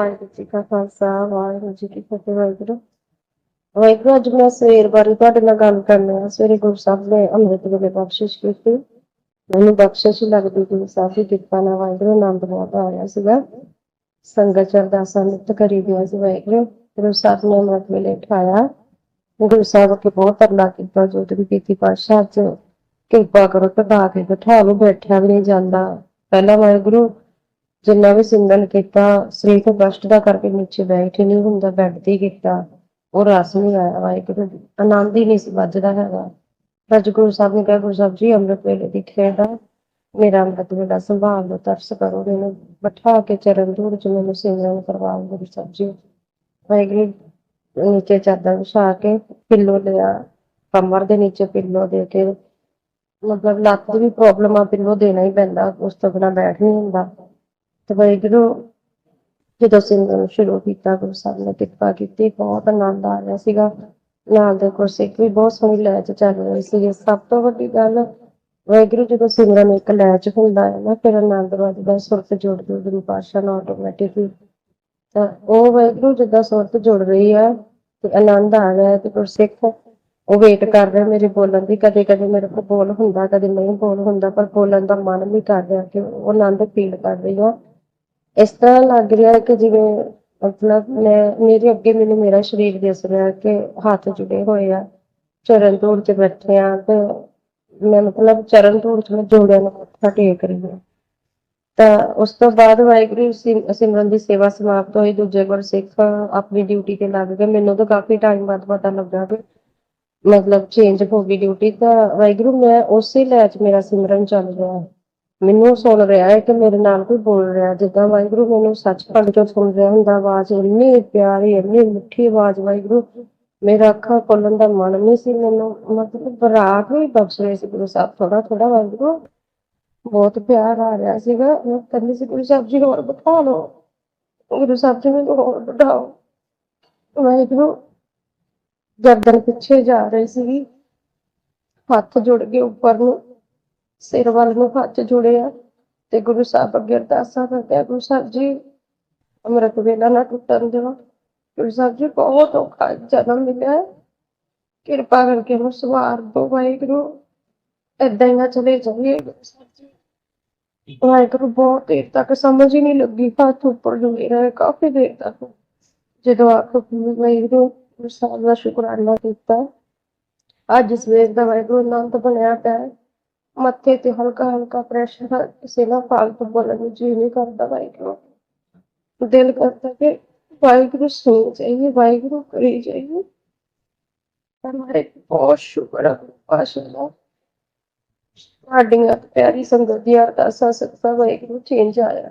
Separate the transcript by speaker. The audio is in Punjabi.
Speaker 1: ਜੀ ਕਾ ਖਾਲਸਾ, ਵਾਹਿਗੁਰੂ ਜੀ ਕੀ ਫਤਿਹ, ਵਾਹਿਗੁਰੂ। ਵਾਹਿਗੁਰੂ, ਅੱਜ ਮੈਂ ਸਵੇਰ ਬਾਰੇ ਤੁਹਾਡੇ ਨਾਲ ਗੱਲ ਕਰਨੀ ਆ। ਸਵੇਰੇ ਗੁਰੂ ਸਾਹਿਬ ਨੇ ਅੰਮ੍ਰਿਤ ਵੇਲੇ ਬਖਸ਼ਿਸ਼ ਕੀਤੀ। ਮੈਨੂੰ ਬਖਸ਼ਿਸ਼ ਹੀ ਲੱਗਦੀ ਗੁਰੂ ਸਾਹਿਬ ਦੀ ਕਿਰਪਾ ਨਾਲ ਵਾਹਿਗੁਰੂ ਆਨੰਦ ਬਹੁਤ ਆ ਰਿਹਾ ਸੀਗਾ। ਸੰਗਤ ਚ ਨਿਤ ਕਰੀ ਦੀਆਂ ਸੀ ਵਾਹਿਗੁਰੂ। ਗੁਰੂ ਸਾਹਿਬ ਨੇ ਅੰਮ੍ਰਿਤ ਵੇਲੇ ਉਠਾਇਆ। ਗੁਰੂ ਸਾਹਿਬ ਕੇ ਬਹੁਤ ਤਰਲਾ ਕੀਤਾ, ਜੋ ਤੇ ਕੀਤੀ ਪਾਤਸ਼ਾਹ ਚ। ਕਿਰਪਾ ਕਰੋ ਟਕਾ ਕੇ ਬਿਠਾ ਲਓ, ਬੈਠਿਆ ਵੀ ਨਹੀਂ ਜਾਂਦਾ। ਪਹਿਲਾਂ ਵਾਹਿਗੁਰੂ ਜਿੰਨਾ ਵੀ ਸਿਮਰਨ ਕੀਤਾ ਸਰੀਰ ਨੂੰ ਕਸ਼ਟ ਦਾ ਕਰਕੇ ਨੀਚੇ ਬੈਠ ਹੀ ਨਹੀਂ ਹੁੰਦਾ ਬੈੱਡ ਤੇ ਕੀਤਾ। ਉਹ ਰਸ ਨਹੀਂ ਆਇਆ ਵਾਹਿਗੁਰੂ ਆਨੰਦ ਹੀ ਨਹੀਂ ਸੀ ਵੱਜਦਾ ਹੈਗਾ। ਅੱਜ ਗੁਰੂ ਸਾਹਿਬ ਨੇ ਕਿਹਾ, ਗੁਰੂ ਸਾਹਿਬ ਜੀ, ਅੰਮ੍ਰਿਤ ਵੇਲੇ ਦੀ ਖੇਡ ਮੇਰਾ ਅੰਮ੍ਰਿਤ ਵੇਲਾ ਸੰਭਾਲ ਲਓ, ਤਰਸ ਕਰੋ, ਮੈਨੂੰ ਬਿਠਾ ਕੇ ਚਰਨ ਧੂੜ ਚ ਮੈਨੂੰ ਸਿਮਰਨ ਕਰਵਾਓ, ਗੁਰੂ ਸਾਹਿਬ ਜੀ। ਵਾਹਿਗੁਰੂ ਨੀਚੇ ਚਾਦਰ ਵਿਛਾ ਕੇ ਪਿੱਲੋ ਲਿਆ, ਕਮਰ ਦੇ ਨੀਚੇ ਪਿੱਲੋ ਦੇ ਕੇ। ਮਤਲਬ ਲੱਤ ਦੀ ਵੀ ਪ੍ਰੋਬਲਮ ਆ ਪਿੱਲੋ ਦੇਣਾ ਹੀ ਪੈਂਦਾ, ਉਸ ਤੋਂ ਬਿਨਾਂ ਬੈਠ ਨਹੀਂ ਹੁੰਦਾ। ਵਾਹਿਗੁਰੂ, ਜਦੋਂ ਸਿਮਰਨ ਸ਼ੁਰੂ ਕੀਤਾ, ਗੁਰੂ ਸਾਹਿਬ ਨੇ ਕਿਰਪਾ ਕੀਤੀ, ਬਹੁਤ ਆਨੰਦ ਆ ਰਿਹਾ ਸੀਗਾ। ਨਾਲ ਦੇ ਗੁਰਸਿੱਖ ਵੀ ਬਹੁਤ ਸੋਹਣੀ ਲੈ ਚੱਲ ਰਹੇ ਸੀ ਸਭ ਤੋਂ ਵੱਡੀ ਗੱਲ, ਵਾਹਿਗੁਰੂ ਜਦੋਂ ਸਿਮਰਨ ਇੱਕ ਲੈ ਹੁੰਦਾ ਹੈ ਨਾ, ਫਿਰ ਆਨੰਦ ਵੱਜਦਾ ਸੁਰਤ ਜੁੜਦੀ ਗੁਰੂ ਪਾਤਸ਼ਾਹ ਨਾਲ ਆਟੋਮੈਟਿਕਲੀ ਤਾਂ ਉਹ ਵਾਹਿਗੁਰੂ ਜਿੱਦਾਂ ਸੁਰਤ ਜੁੜ ਰਹੀ ਆ ਤੇ ਆਨੰਦ ਆ ਰਿਹਾ ਤੇ ਗੁਰਸਿੱਖ ਉਹ ਵੇਟ ਕਰ ਰਿਹਾ, ਮੇਰੇ ਬੋਲਣ ਦੀ। ਕਦੇ ਕਦੇ ਮੇਰੇ ਕੋਲ ਬੋਲ ਹੁੰਦਾ, ਕਦੇ ਨਹੀਂ ਬੋਲ ਹੁੰਦਾ, ਪਰ ਬੋਲਣ ਦਾ ਮਨ ਵੀ ਕਰ ਰਿਹਾ ਕਿ ਉਹ ਆਨੰਦ ਫੀਲ ਕਰ ਰਹੀ ਆ ਇਸ ਤਰ੍ਹਾਂ ਲੱਗ ਰਿਹਾ ਹੈ ਕਿ ਜਿਵੇਂ ਮਤਲਬ ਮੈਂ, ਮੇਰੇ ਅੱਗੇ ਮੈਨੂੰ ਮੇਰਾ ਸਰੀਰ ਦਿਸ ਰਿਹਾ ਕਿ ਹੱਥ ਜੁੜੇ ਹੋਏ ਆ, ਚਰਨ ਧੂੜ 'ਚ ਬੈਠੇ ਆ, ਤੇ ਮੈਂ ਮਤਲਬ ਚਰਨ ਧੂੜ 'ਚ ਮੈਂ ਜੋੜਿਆਂ ਨੂੰ ਮੱਥਾ ਟੇਕ ਰਹੀ ਹਾਂ। ਤਾਂ ਉਸ ਤੋਂ ਬਾਅਦ ਵਾਹਿਗੁਰੂ ਸਿਮਰਨ ਦੀ ਸੇਵਾ ਸਮਾਪਤ ਹੋਈ, ਦੂਜੇ ਗੁਰਸਿੱਖ ਆਪਣੀ ਡਿਊਟੀ ਤੇ ਲੱਗ ਗਏ। ਮੈਨੂੰ ਤਾਂ ਕਾਫੀ ਟਾਈਮ ਬਾਅਦ ਪਤਾ ਲੱਗਾ ਕਿ ਮਤਲਬ ਚੇਂਜ ਹੋ ਗਈ ਡਿਊਟੀ ਤਾਂ ਵਾਹਿਗੁਰੂ ਮੈਂ ਉਸੇ ਲੈ ਚ ਮੇਰਾ ਸਿਮਰਨ ਚੱਲ ਰਿਹਾ ਹੈ। ਮੈਨੂੰ ਸੁਣ ਰਿਹਾ ਹੈ ਕਿ ਮੇਰੇ ਨਾਲ ਕੋਈ ਬੋਲ ਰਿਹਾ ਜਿੱਦਾਂ ਵਾਹਿਗੁਰੂ ਮੈਨੂੰ ਸੱਚਖੰਡ ਚੋਂ ਸੁਣ ਰਿਹਾ ਹੁੰਦਾ, ਆਵਾਜ਼ ਇੰਨੀ ਪਿਆਰੀ, ਇੰਨੀ ਮਿੱਠੀ ਆਵਾਜ਼ ਵਾਹਿਗੁਰੂ। ਮੇਰਾ ਅੱਖਾਂ ਖੋਲਣ ਦਾ ਮਨ ਨਹੀਂ ਸੀ, ਮੈਨੂੰ ਮਤਲਬ ਬਰਾਕ ਵੀ ਬਖਸ਼ ਰਹੇ ਸੀ ਗੁਰੂ ਸਾਹਿਬ। ਥੋੜਾ ਥੋੜਾ ਵਾਹਿਗੁਰੂ, ਬਹੁਤ ਪਿਆਰ ਆ ਰਿਹਾ ਸੀਗਾ। ਮੈਂ ਕਹਿੰਦੀ ਸੀ, ਗੁਰੂ ਸਾਹਿਬ ਜੀ, ਹੋਰ ਬਿਠਾ ਲਓ। ਗੁਰੂ ਸਾਹਿਬ ਜੀ, ਮੈਨੂੰ ਹੋਰ ਬਿਠਾਓ। ਵਾਹਿਗੁਰੂ ਗਰਦਨ ਪਿੱਛੇ ਜਾ ਰਹੀ ਸੀ ਹੱਥ ਜੁੜ ਗਏ ਉੱਪਰ ਨੂੰ। ਸਿਰ ਵੱਲ ਨੂੰ ਹੱਥ ਜੁੜੇ ਤੇ ਗੁਰੂ ਸਾਹਿਬ ਅੱਗੇ ਅਰਦਾਸਾਂ ਕਰਦੇ ਆ, ਗੁਰੂ ਸਾਹਿਬ ਜੀ, ਅੰਮ੍ਰਿਤ ਵੇਲਾ ਨਾ ਟੁੱਟਣ ਦਿਓ। ਗੁਰੂ ਸਾਹਿਬ ਜੀ, ਬਹੁਤ ਔਖਾ ਜਨਮ ਮਿਲਿਆ। ਕਿਰਪਾ ਕਰਕੇ ਨੂੰ ਸਵਾਰ ਦੋ ਵਾਹਿਗੁਰੂ। ਏਦਾਂ ਹੀ ਨਾ ਚਲੇ ਜਾਈਏ। ਸਾਹਿਬ ਜੀ ਵਾਹਿਗੁਰੂ ਬਹੁਤ ਦੇਰ ਤੱਕ ਸਮਝ ਹੀ ਨਹੀਂ ਲੱਗੀ, ਹੱਥ ਉੱਪਰ ਜੁੜੇ ਰਹੇ, ਕਾਫੀ ਦੇਰ ਤੱਕ। ਜਦੋਂ ਆਖ ਵਾਹਿਗੁਰੂ, ਗੁਰੂ ਸਾਹਿਬ ਦਾ ਸ਼ੁਕਰਾਨਾ ਕੀਤਾ। ਅੱਜ ਸਵੇਰ ਦਾ ਵਾਹਿਗੁਰੂ ਆਨੰਦ ਬਣਿਆ ਪਿਆ। ਮੱਥੇ ਤੇ ਹਲਕਾ ਹਲਕਾ ਪ੍ਰੈਸ਼ਰ ਕਿਸੇ ਨਾਲ ਫਾਲਤੂ ਬੋਲਣ ਨੂੰ ਜੀ ਨਹੀਂ ਕਰਦਾ ਵਾਹਿਗੁਰੂ। ਦਿਲ ਕਰਦਾ ਕਿ ਵਾਹਿਗੁਰੂ ਸੁਣੀ ਜਾਈਏ, ਵਾਹਿਗੁਰੂ ਕਰੀ ਜਾਈਏ। ਹਮਾਰੇ ਬਹੁਤ ਸ਼ੁਕਰ ਹੈ ਗੁਰੂ ਦਾ ਸਾਡੀਆਂ ਪਿਆਰੀ ਸੰਗਤ ਦੀ ਅਰਦਾਸਾਂ, ਸਦਕਾ ਵਾਹਿਗੁਰੂ ਚੇਂਜ ਆਇਆ।